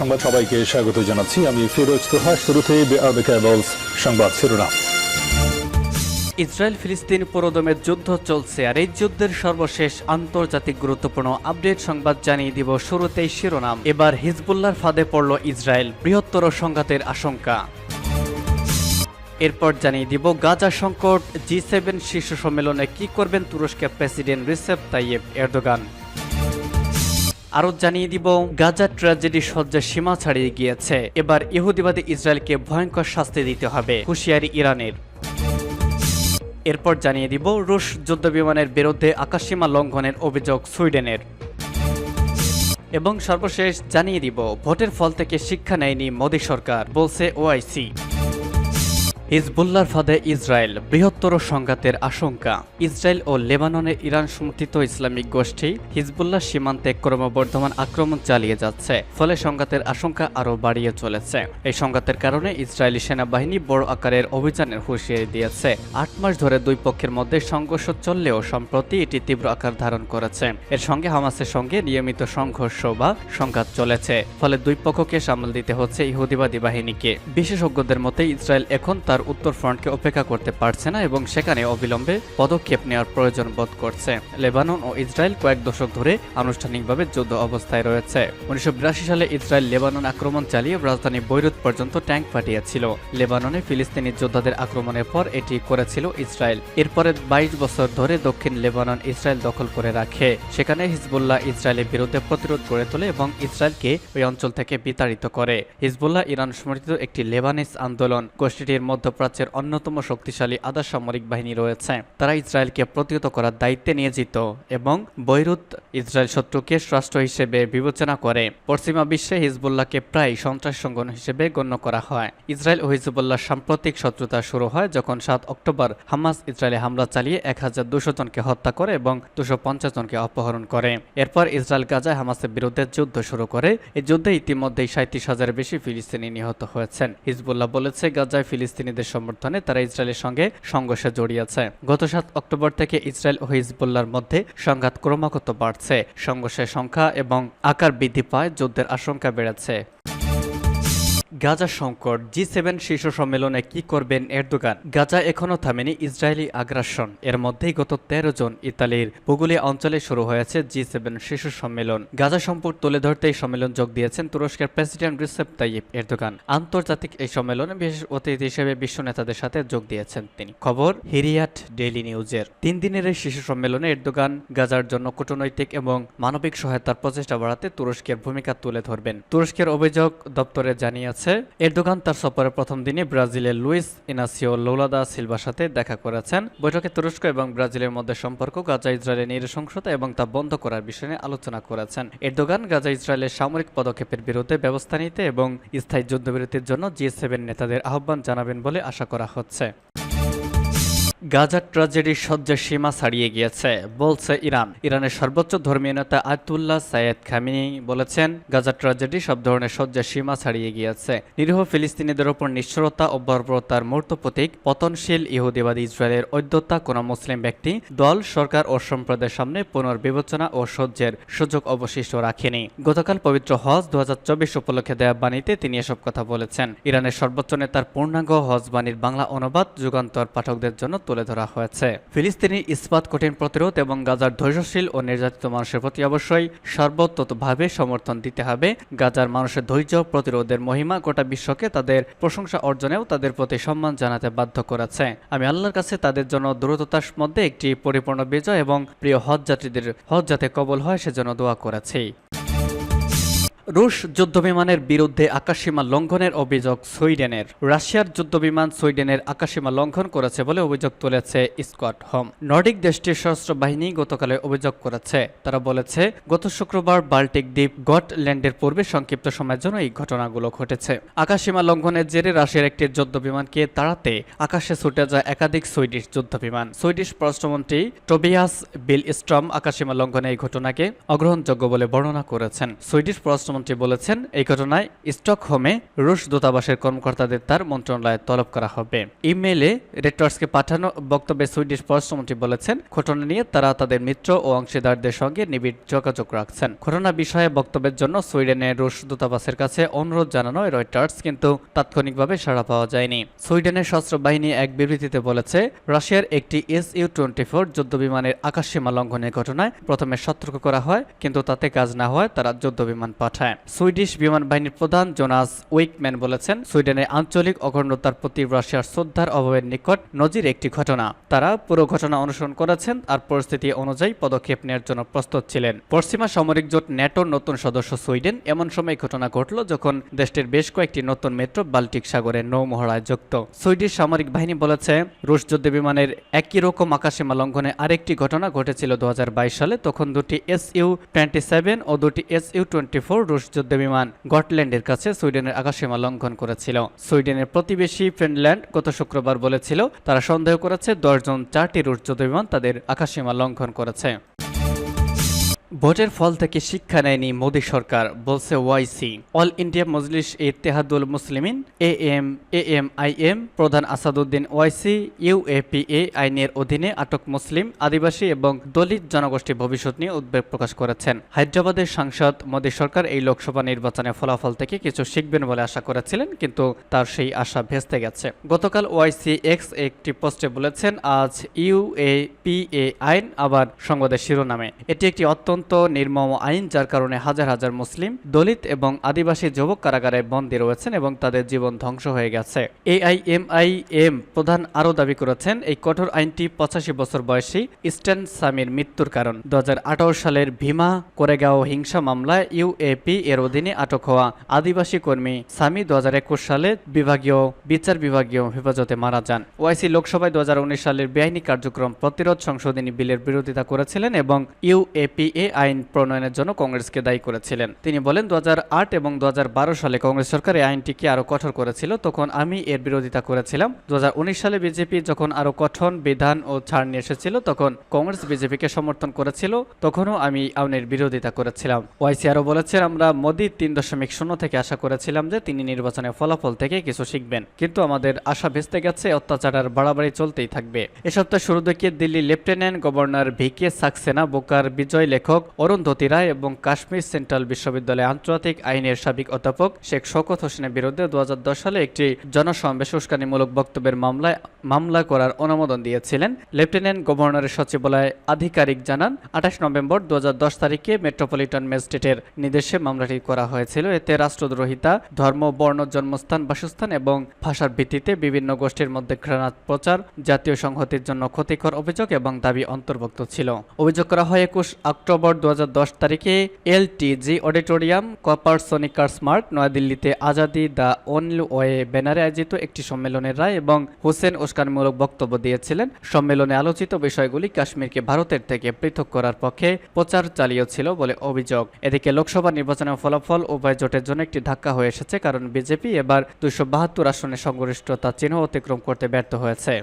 সংবাদ সবাইকে স্বাগত জানাচ্ছি। আমি ফিরোজ তোহা, শুরুতে সংবাদ শিরোনাম। ইসরায়েল ফিলিস্তিন পুরোদমের যুদ্ধ চলছে আর এই যুদ্ধের সর্বশেষ আন্তর্জাতিক গুরুত্বপূর্ণ আপডেট সংবাদ জানিয়ে দিব শুরুতেই শিরোনাম। এবার হিজবুল্লার ফাঁদে পড়ল ইসরায়েল, বৃহত্তর সংঘাতের আশঙ্কা। এরপর জানিয়ে দিব গাজা সংকট, জি সেভেন শীর্ষ সম্মেলনে কি করবেন তুরস্কের প্রেসিডেন্ট রিসেপ তাইয়েব এরদোগান। আরও জানিয়ে দিব, গাজা ট্র্যাজেডি সজ্জা সীমা ছাড়িয়ে গিয়েছে। এবার ইহুদিবাদী ইসরায়েলকে ভয়ঙ্কর শাস্তি দিতে হবে, হুঁশিয়ারি ইরানের। এরপর জানিয়ে দিব, রুশ যুদ্ধবিমানের বিরুদ্ধে আকাশসীমা লঙ্ঘনের অভিযোগ সুইডেনের। এবং সর্বশেষ জানিয়ে দিব, ভোটের ফল থেকে শিক্ষা নেয়নি মোদী সরকার, বলছে ওআইসি। হিজবুল্লার ফাঁদে ইসরায়েল বৃহত্তর সংঘাতের আশঙ্কা। ইসরায়েল ও লেবাননের ইরান সমর্থিত ইসলামিক গোষ্ঠী হিজবুল্লাহ সীমান্তে ক্রমবর্ধমান আক্রমণ চালিয়ে যাচ্ছে, ফলে সংঘাতের আশঙ্কা আরও বাড়িয়ে চলেছে। এই সংঘাতের কারণে ইসরায়েলি সেনাবাহিনী বড় আকারের অভিযানের হুঁশিয়ারি দিয়েছে। আট মাস ধরে দুই পক্ষের মধ্যে সংঘর্ষ চললেও সম্প্রতি এটি তীব্র আকার ধারণ করেছে। এর সঙ্গে হামাসের সঙ্গে নিয়মিত সংঘর্ষ বা সংঘাত চলেছে, ফলে দুই পক্ষকে সামাল দিতে হচ্ছে ইহুদিবাদী বাহিনীকে। বিশেষজ্ঞদের মতে, ইসরায়েল এখন তার উত্তর ফ্রন্টকে অপেক্ষা করতে পারছে না এবং সেখানে অবিলম্বে পদক্ষেপ নেওয়ার প্রয়োজন বোধ করছে। লেবানন ও ইসরায়েল কয়েক দশক ধরে আনুষ্ঠানিকভাবে যুদ্ধ অবস্থায় রয়েছে। উনিশশো সালে ইসরায়েল লেবানন আক্রমণ চালিয়ে রাজধানী বৈরুত পর্যন্ত ট্যাঙ্ক পাঠিয়েছিল লেবাননে ফিলিস্তিনি যোদ্ধাদের আক্রমণের পর এটি করেছিল ইসরায়েল। এরপরে বাইশ বছর ধরে দক্ষিণ লেবানন ইসরায়েল দখল করে রাখে। সেখানে হিজবুল্লাহ ইসরায়েলের বিরুদ্ধে প্রতিরোধ গড়ে তোলে এবং ইসরায়েলকে ওই অঞ্চল থেকে বিতাড়িত করে। হিজবুল্লাহ ইরান সমর্থিত একটি লেবানিস আন্দোলন। গোষ্ঠীটির মধ্যপ্রাচ্যের অন্যতম শক্তিশালী আধা সামরিক বাহিনী রয়েছে। তারা ইসরায়েলকে প্রতিহত করার দায়িত্বে নিয়োজিত এবং বৈরুত ইসরায়েল শত্রুকে রাষ্ট্র হিসেবে বিবেচনা করে। পশ্চিমা বিশ্বে হিজবুল্লাহকে প্রায় সন্ত্রাস সংগঠন হিসেবে গণ্য করা হয়। ইসরায়েল ও হিজবুল্লাহ সাম্প্রতিক শত্রুতা শুরু হয় যখন সাত অক্টোবর হামাস ইসরায়েলে হামলা চালিয়ে এক হাজার দুশো জনকে হত্যা করে এবং দুশো পঞ্চাশ জনকে অপহরণ করে। এরপর ইসরায়েল গাজায় হামাসের বিরুদ্ধে যুদ্ধ শুরু করে। এই যুদ্ধে ইতিমধ্যেই সাঁত্রিশ হাজারের বেশি ফিলিস্তিনি নিহত হয়েছেন। হিজবুল্লাহ বলেছে, গাজায় ফিলিস্তিনিদের সমর্থনে তারা ইসরায়েলের সঙ্গে সংঘর্ষে জড়িয়েছে। গত সাত অক্টোবর থেকে ইসরায়েল ও হিজবুল্লার মধ্যে সংঘাত ক্রমাগত বাড়ছে। সংঘর্ষের সংখ্যা এবং আকার বৃদ্ধি পায় যুদ্ধের আশঙ্কা বেড়েছে। গাজা সংকট, জি সেভেন শীর্ষ সম্মেলনে কি করবেন এরদোগান? গাজা এখনও থামেনি ইসরায়েলি আগ্রাসন। এর মধ্যেই গত তেরো জন ইতালির পুগুলিয়া অঞ্চলে শুরু হয়েছে জি সেভেন শীর্ষ সম্মেলন। গাজা সম্পর্ক তুলে ধরতে এই সম্মেলন যোগ দিয়েছেন তুরস্কের প্রেসিডেন্ট রিসেপ তাইয়িপ এরদোগান। আন্তর্জাতিক এই সম্মেলনে বিশেষ অতিথি হিসেবে বিশ্ব নেতাদের সাথে যোগ দিয়েছেন তিনি। খবর, হিরিয়াট ডেইলি নিউজের। তিন দিনের এই শীর্ষ সম্মেলনে এরদোগান গাজার জন্য কূটনৈতিক এবং মানবিক সহায়তার প্রচেষ্টা বাড়াতে তুরস্কের ভূমিকা তুলে ধরবেন। তুরস্কের অভিযোগ দপ্তরে জানিয়েছে এরদোগান তার সফরের প্রথম দিনে ব্রাজিলের লুইস ইনাসিও লৌলাদা সিলভার সাথে দেখা করেছেন। বৈঠকে তুরস্ক এবং ব্রাজিলের মধ্যে সম্পর্ক গাজা ইসরায়েলের নিরসংসতা এবং তা বন্ধ করার বিষয়ে আলোচনা করেছেন। এরদোগান গাজা ইসরায়েলের সামরিক পদক্ষেপের বিরুদ্ধে ব্যবস্থা নিতে এবং স্থায়ী যুদ্ধবিরতির জন্য জি সেভেন নেতাদের আহ্বান জানাবেন বলে আশা করা হচ্ছে। গাজার ট্রাজেডির শয্যা সীমা ছাড়িয়ে গিয়েছে, বলছে ইরান। ইরানের সর্বোচ্চ ধর্মীয় নেতা আয়তুল্লাহ সাইয়েদ খামিনি বলেছেন গাজার ট্রাজেডি সব ধরনের শয্যা সীমা ছাড়িয়ে গিয়েছে। নিরীহ ফিলিস্তিনিদের ওপর নিষ্ঠুরতা ও বর্বরতার মূর্ত প্রতীক, পতনশীল ইহুদিবাদী ইসরায়েলের ঐদ্যতা কোনো মুসলিম ব্যক্তি, দল, সরকার ও সম্প্রদায়ের সামনে পুনর্বিবেচনা ও সহ্যের সুযোগ অবশিষ্ট রাখেনি। গতকাল পবিত্র হজ দু হাজার চব্বিশ উপলক্ষে দেয়া বাণীতে তিনি এসব কথা বলেছেন। ইরানের সর্বোচ্চ নেতার পূর্ণাঙ্গ হজ বাণীর বাংলা অনুবাদ যুগান্তর পাঠকদের জন্য তুলে ধরা হয়েছে। ফিলিস্তিনি ইস্পাত কঠিন প্রতিরোধ এবং গাজার ধৈর্যশীল ও নির্যাতিত মানুষের প্রতি অবশ্যই সর্বতভাবে সমর্থন দিতে হবে। গাজার মানুষের ধৈর্য, প্রতিরোধের মহিমা গোটা বিশ্বকে তাদের প্রশংসা অর্জনেও তাদের প্রতি সম্মান জানাতে বাধ্য করেছে। আমি আল্লাহর কাছে তাদের জন্য দ্রুততার মধ্যে একটি পরিপূর্ণ বিজয় এবং প্রিয় হজ যাত্রীদের হজ যাতে কবল হয় সেজন্য দোয়া করেছি। রুশ যুদ্ধবিমানের বিরুদ্ধে আকাশসীমা লঙ্ঘনের অভিযোগ সুইডেনের। রাশিয়ার যুদ্ধবিমান সুইডেনের আকাশসীমা লঙ্ঘন করেছে বলে অভিযোগ তুলেছে স্কট হোম। নর্ডিক দেশটির সশস্ত্র বাহিনী গতকালে অভিযোগ করেছে। তারা বলেছে, গত শুক্রবার বাল্টিক দ্বীপ গটল্যান্ডের পূর্বে সংক্ষিপ্ত সময়ের জন্য এই ঘটনাগুলো ঘটেছে। আকাশসীমা লঙ্ঘনের জেরে রাশিয়ার একটি যুদ্ধবিমানকে তাড়াতে আকাশে ছুটে যায় একাধিক সুইডিশ যুদ্ধবিমান। সুইডিশ পররাষ্ট্রমন্ত্রী টোবিয়াস বিল স্ট্রম আকাশসীমা লঙ্ঘনে এই ঘটনাকে অগ্রহণযোগ্য বলে বর্ণনা করেছেন। সুইডিশ পররাষ্ট্র পররাষ্ট্রমন্ত্রী বলেছেন, এই ঘটনায় স্টকহোমে রুশ দূতাবাসের কর্মকর্তাদের তার মন্ত্রণালয়ে তলব করা হবে। ইমেইলে রেটার্সকে পাঠানো বক্তব্যে সুইডিশ পররাষ্ট্রমন্ত্রী বলেছেন, ঘটনা নিয়ে তারা তাদের মিত্র ও অংশীদারদের সঙ্গে নিবিড় যোগাযোগ রাখছেন। ঘটনা বিষয়ে বক্তব্যের জন্য সুইডেনের রুশ দূতাবাসের কাছে অনুরোধ জানানো রয়টার্স কিন্তু তাৎক্ষণিকভাবে সাড়া পাওয়া যায়নি। সুইডেনের সশস্ত্র বাহিনী এক বিবৃতিতে বলেছে, রাশিয়ার একটি এস ইউ টোয়েন্টি ফোর যুদ্ধ বিমানের আকাশসীমা লঙ্ঘনের ঘটনায় প্রথমে সতর্ক করা হয়, কিন্তু তাতে কাজ না হয় তারা যুদ্ধ বিমান পাঠায় সুইডিশ বিমান বাহিনীর প্রধান জোনাস উইকম্যান বলেছেন সুইডেনের আঞ্চলিক অখণ্ডতার প্রতি রাশিয়ার শ্রদ্ধার অভাবের নিকট নজির একটি ঘটনা। তারা পুরো ঘটনা অনুসরণ করেছেন আর পরিস্থিতি অনুযায়ী পদক্ষেপ নেওয়ার জন্য প্রস্তুত ছিলেন। পশ্চিমা সামরিক জোট ন্যাটোর নতুন সদস্য সুইডেন এমন সময় ঘটনা ঘটল যখন দেশটির বেশ কয়েকটি নতুন মেট্রো বাল্টিক সাগরের নৌমহড়ায় যুক্ত। সুইডিশ সামরিক বাহিনী বলেছে, রুশ যুদ্ধ বিমানের একই রকম আকাশসীমা লঙ্ঘনে আরেকটি ঘটনা ঘটেছিল দু হাজার বাইশ সালে, তখন দুটি এস ইউ টোয়েন্টি সেভেন ও দুটি এস ইউ টোয়েন্টি ফোর রুশ যুদ্ধ বিমান গটল্যান্ডের কাছে সুইডেনের আকাশসীমা লঙ্ঘন করেছিল। সুইডেনের প্রতিবেশী ফিনল্যান্ড গত শুক্রবার বলেছিল, তারা সন্দেহ করেছে, দশজন চারটি রুশ যুদ্ধ বিমান তাদের আকাশসীমা লঙ্ঘন করেছে। ভোটের ফল থেকে শিক্ষা নেয়নি মোদী সরকার, বলছে Owaisi all India Majlis Ittehadul Muslimeen A M A M I M প্রধান আসাদুদ্দিন ওয়াইসি ইউএপিএ আইনের অধীনে আটক মুসলিম, আদিবাসী এবং দলিত জনগোষ্ঠী ভবিষ্যৎ নিয়ে উদ্বেগ প্রকাশ করেছেন। হায়দ্রাবাদের সাংসদ মোদী সরকার এই লোকসভা নির্বাচনের ফলাফল থেকে কিছু শিখবেন বলে আশা করেছিলেন, কিন্তু তার সেই আশা ভেস্তে গেছে। গতকাল ওয়াইসি এক্স একটি পোস্টে বলেছেন, আজ ইউএপিএ আইন, আবার সংবাদের শিরোনামে। এটি একটি অত্যন্ত নির্মম আইন, যার কারণে হাজার হাজার মুসলিম, দলিত এবং আদিবাসী যুবক কারাগারে বন্দী রয়েছেন এবং তাদের জীবন ধ্বংস হয়ে গেছে। এআইএমআইএম প্রধান আরও দাবি করেছেন, এই কঠোর আইনটি পঁচাশি বছর বয়সী ইস্টার্ন সামির মৃত্যুর কারণ। দু সালের ভীমা, কোরেগাঁও হিংসা মামলায় ইউএপি এর অধীনে আটক হওয়া আদিবাসী কর্মী সামি দু সালে বিভাগীয়, বিচার বিভাগীয় হেফাজতে মারা যান। ওয়াইসি লোকসভায় দু হাজার উনিশ সালের বেআইনি কার্যক্রম প্রতিরোধ সংশোধনী বিলের বিরোধিতা করেছিলেন এবং ইউএপিএ আইন প্রণয়নের জন্য কংগ্রেসকে দায়ী করেছিলেন। তিনি বলেন দু হাজার আট এবং দু হাজার বারো সালে কংগ্রেস সরকার এই আইনটিকে আরও কঠোর করেছিল। তখন আমি এর বিরোধিতা করেছিলাম। দু হাজার উনিশ সালে বিজেপি যখন আরও কঠোর বিধান ও ছাড় নিয়ে এসেছিল, তখন কংগ্রেস বিজেপিকে সমর্থন করেছিল। তখনও আমি আইনের বিরোধিতা করেছিলাম। ওয়াইসি আরও বলেছেন, আমরা মোদি তিন দশমিক শূন্য থেকে আশা করেছিলাম যে তিনি নির্বাচনের ফলাফল থেকে কিছু শিখবেন। কিন্তু আমাদের আশা ভেস্তে গেছে, অত্যাচার আর বাড়াবাড়ি চলতেই থাকবে। এ সপ্তাহে শুরু থেকে Delhi lieutenant governor V K Saxena বোকার বিজয় লেখক অরুন্ধতী রায় এবং কাশ্মীর সেন্ট্রাল বিশ্ববিদ্যালয়ে আন্তর্জাতিক আইনের সাবেক অধ্যাপক শেখ শওকত হোসেনের বিরুদ্ধে দু সালে একটি জনসমাবেশ উস্কানিমূলক বক্তব্যের মামলায় মামলা করার অনুমোদন দিয়েছিলেন। লেফটেন্যান্ট গভর্নরের সচিবালয় আধিকারিক জানান, আঠাশ নভেম্বর দু তারিখে মেট্রোপলিটন ম্যাজিস্ট্রেটের নির্দেশে মামলাটি করা হয়েছিল। এতে রাষ্ট্রদ্রোহিতা, ধর্ম, বর্ণ, জন্মস্থান, বাসস্থান এবং ভাষার ভিত্তিতে বিভিন্ন গোষ্ঠীর মধ্যে ঘৃণাত প্রচার, জাতীয় সংহতির জন্য ক্ষতিকর অভিযোগ এবং দাবি অন্তর্ভুক্ত ছিল। অভিযোগ করা হয় একুশ অক্টোবর দু হাজার দশ তারিখে এলটিজি অডিটোরিয়াম কপার সোনিকার স্মার্ট নয়াদিল্লিতে আজাদি দ্য অনলি ওয়ে ব্যানারে আয়োজিত একটি সম্মেলনের রায় এবং হোসেন উস্কানমূলক বক্তব্য দিয়েছিলেন। সম্মেলনে আলোচিত বিষয়গুলি কাশ্মীরকে ভারতের থেকে পৃথক করার পক্ষে প্রচার চালিয়েছিল বলে অভিযোগ। এদিকে লোকসভা নির্বাচনের ফলাফল উভয় জোটের জন্য একটি ধাক্কা হয়ে এসেছে, কারণ বিজেপি এবার দুইশো বাহাত্তর আসনে সংগরিষ্ঠতা চিহ্ন অতিক্রম করতে ব্যর্থ হয়েছে।